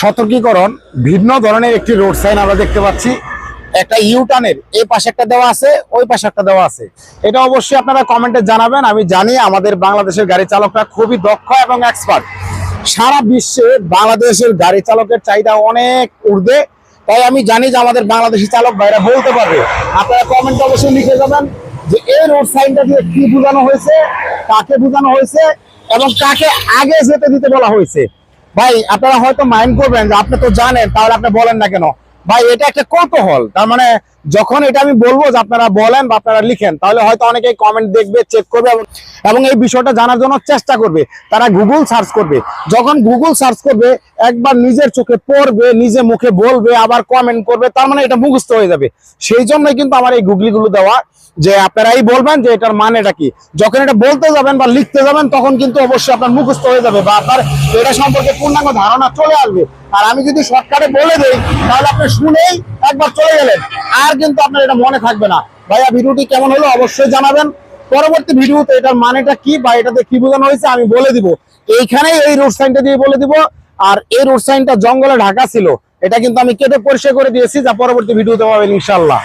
সতর্কীকরণ, ভিন্ন ধরনের একটি রোড সাইন আমরা দেখতে পাচ্ছি। একটা ইউটার্নের, এই পাশে একটা দেওয়া আছে, ওই পাশে একটা দেওয়া আছে। এটা অবশ্যই আপনারা কমেন্টে জানাবেন। আমি জানি আমাদের বাংলাদেশের গাড়ি চালকরা খুবই দক্ষ এবং এক্সপার্ট সারা বিশ্বে বাংলাদেশের গাড়ি চালকের চাহিদা অনেক ঊর্ধ্বে। তাই আমি জানি যে আমাদের বাংলাদেশি চালক ভাইরা বলতে পারবে। আপনারা কমেন্টে অবশ্যই লিখে যাবেন যে এই রোড সাইনটা দিয়ে কি বোঝানো হয়েছে, কাকে বোঝানো হয়েছে এবং কাকে আগে যেতে দিতে বলা হয়েছে। ভাই, আপনারা হয়তো মাইন্ড করবেন যে আপনি তো জানেন, তাহলে আপনি বলেন না কেন? ভাই, এটা একটা কৌতূহল। তার মানে যখন এটা আমি বলব যে আপনারা বলেন বা আপনারা লিখেন, তাহলে হয়তো অনেকেই কমেন্ট দেখবে চেক করবে এবং- এই বিষয়টা জানার জন্য চেষ্টা করবে। তারা গুগল সার্চ করবে। যখন গুগল সার্চ করবে, একবার নিজের চোখে পড়বে, নিজে মুখে বলবে, আবার কমেন্ট করবে, তার মানে এটা মুখস্থ হয়ে যাবে। সেই জন্যই কিন্তু আমার এই গুগলিগুলো দেওয়া যে আপনারাই বলবেন যে এটার মানেটা কি। যখন এটা বলতে যাবেন বা লিখতে যাবেন, তখন কিন্তু অবশ্যই আপনার মুখস্থ হয়ে যাবে বা আপনার এটা সম্পর্কে পূর্ণাঙ্গ ধারণা চলে আসবে। আর আমি যদি শর্টকাটে বলে দেই, তাহলে আপনি শুনেই একবার চলে গেলেন। আর কিন্তু আপনার এটা মনে থাকবে না। ভাইয়া, ভিডিওটি কেমন হলো অবশ্যই জানাবেন। পরবর্তী ভিডিওতে এটার মানেটা কি বা এটাতে কি বোঝানো হয়েছে আমি বলে দিব। এইখানেই এই রোড সাইনটা দিয়ে বলে দিব। আর এই রোড সাইনটা জঙ্গলে ঢাকা ছিল, এটা কিন্তু আমি কেটে পরিষ্কার করে দিয়েছি, যা পরবর্তী ভিডিওতে পাবেন ইনশাল্লাহ